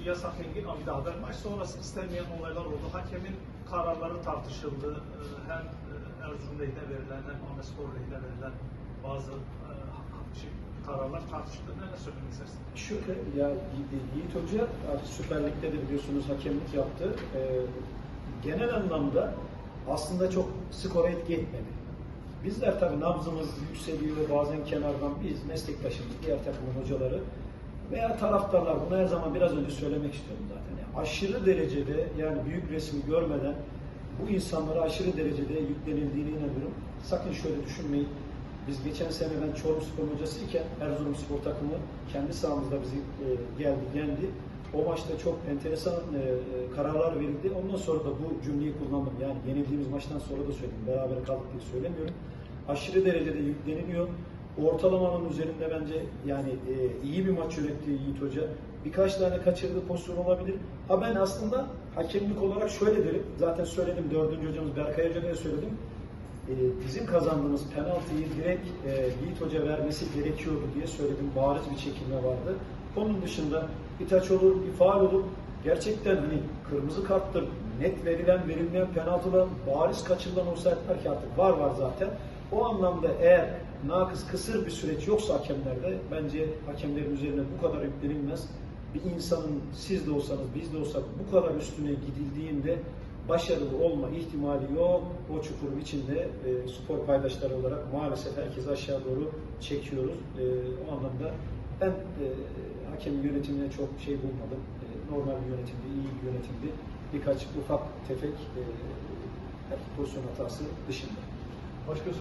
İlyas Akengin daha haber maç sonrası istenmeyen olaylar oldu. Hakemin kararları tartışıldı. Ee, Hem e, Erzurum lehine verilen hem Ahmet Spor lehine verilen bazı e, kararlar tartışıldı. Ne söylemek istersin? Şu ya Yi- Yiğit Hoca artık Süper Lig'de de biliyorsunuz hakemlik yaptı. Ee, genel anlamda aslında çok skora etki etmedi. Bizler tabii nabzımız yükseliyor bazen kenardan biz meslektaşımız, diğer takımın hocaları veya taraftarlar bunu her zaman biraz önce söylemek istiyorum zaten. Yani aşırı derecede yani büyük resmi görmeden bu insanlara aşırı derecede yüklenildiğine inanıyorum. Sakın şöyle düşünmeyin. Biz geçen sene ben Çorum Spor hocasıyken Erzurum Spor takımı kendi sahamızda bizi e, geldi, yendi. O maçta çok enteresan e, e, kararlar verildi. Ondan sonra da bu cümleyi kullandım. Yani yenildiğimiz maçtan sonra da söyledim. Beraber kaldık diye söylemiyorum. Aşırı derecede yükleniliyor. Ortalamanın üzerinde bence yani e, iyi bir maç yönetti Yiğit Hoca. Birkaç tane kaçırdığı pozisyon olabilir. Ha ben aslında hakemlik olarak şöyle derim. Zaten söyledim dördüncü hocamız Berkay Hoca'ya söyledim. E, bizim kazandığımız penaltıyı direkt e, Yiğit Hoca vermesi gerekiyordu diye söyledim. Bariz bir çekilme vardı. Onun dışında bir taç olur, bir faal olur. Gerçekten hani kırmızı karttır, net verilen verilmeyen penaltılar, bariz kaçırılan offside'ler ki artık var var zaten. O anlamda eğer nakıs kısır bir süreç yoksa hakemlerde bence hakemlerin üzerine bu kadar yüklenilmez. Bir insanın siz de olsanız biz de olsak bu kadar üstüne gidildiğinde başarılı olma ihtimali yok. O çukurun içinde e, spor paydaşları olarak maalesef herkesi aşağı doğru çekiyoruz. E, o anlamda ben e, hakem yönetimine çok şey bulmadım. E, normal bir yönetimdi, iyi bir yönetimdi. Birkaç ufak tefek e, pozisyon hatası dışında. Başka